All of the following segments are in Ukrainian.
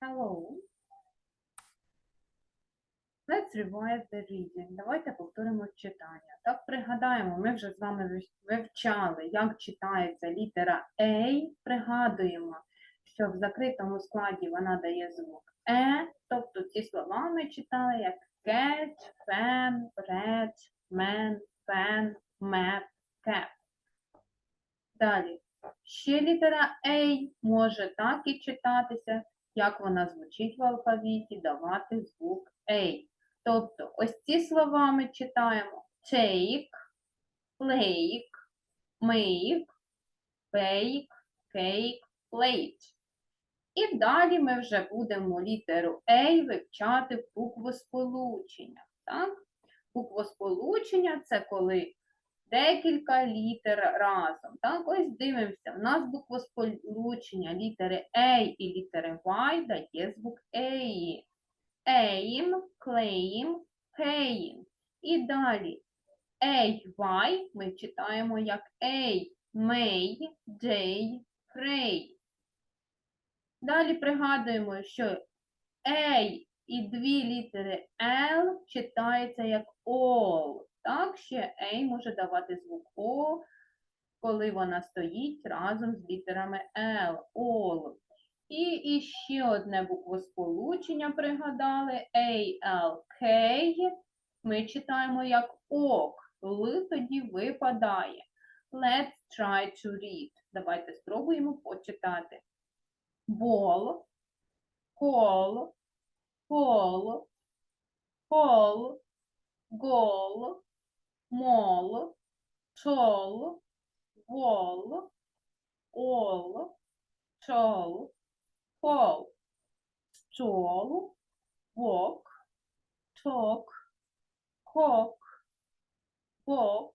Hello. Let's revise the reading. Давайте повторимо читання. Так, пригадаємо, ми вже з вами вивчали, як читається літера A. Пригадуємо, що в закритому складі вона дає звук Е, тобто ці слова ми читали як cat, fan, red, man, fan, map, cat. Далі. Ще літера A може так і читатися, як вона звучить в алфавіті, давати звук A. Тобто, ось ці слова ми читаємо take, lake, make, bake, cake, plate. І далі ми вже будемо літеру A вивчати буквосполучення. Так? Буквосполучення це коли декілька літер разом. Так, ось дивимося. У нас буквосполучення літери A і літери Y дає звук A. Aim, claim, paying. І далі AY ми читаємо як A, may, day, pray. Далі пригадуємо, що A і дві літери L читається як all. Так, ще A може давати звук O, коли вона стоїть разом з літерами L. All. І, і ще одне буквосполучення пригадали. A-L-K. Ми читаємо як ок. Л тоді випадає. Let's try to read. Давайте спробуємо почитати. Ball, call, call, call, goal, mall, tall, wall, all, tall, fall, stall, walk, talk, cock, walk,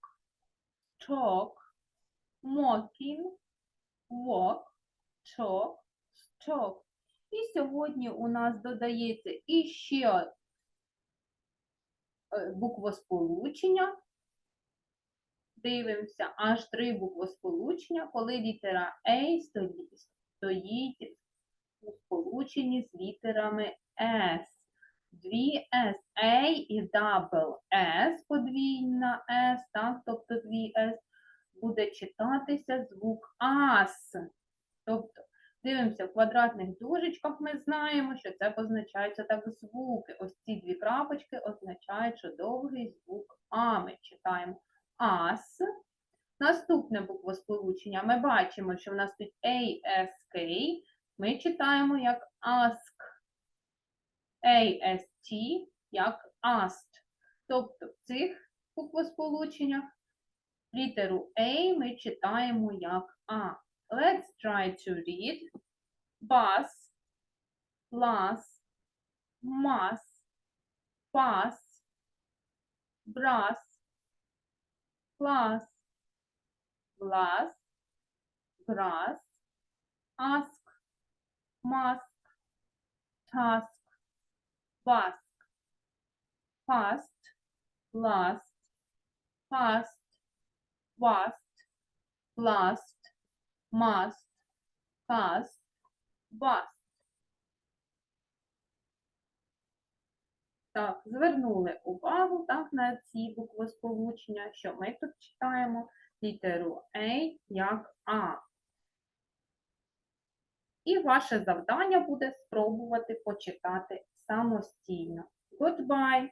talk, mocking, walk, talk, talk. І сьогодні у нас додається іще е, буквосполучення. Дивимося, аж три буквосполучення, коли літера A стоїть, у сполученні з літерами S. Дві S, A і double S, подвійна S, так, тобто дві S, буде читатися звук ас. Тобто, дивимося, в квадратних дужечках ми знаємо, що це позначаються так звуки. Ось ці дві крапочки означають, що довгий звук А ми читаємо ас. Наступне буквосполучення ми бачимо, що в нас тут ASK, ми читаємо як ask, AST як asked. Тобто в цих буквосполученнях літеру A ми читаємо як А. Let's try to read bus, plus, must, pass, brass, plus, grass, ask, mask, task, busk, past, last, past, bust, blast, must, past, bust. Так, звернули увагу так, на ці буквосполучення, що ми тут читаємо літеру A як А. І ваше завдання буде спробувати почитати самостійно. Goodbye!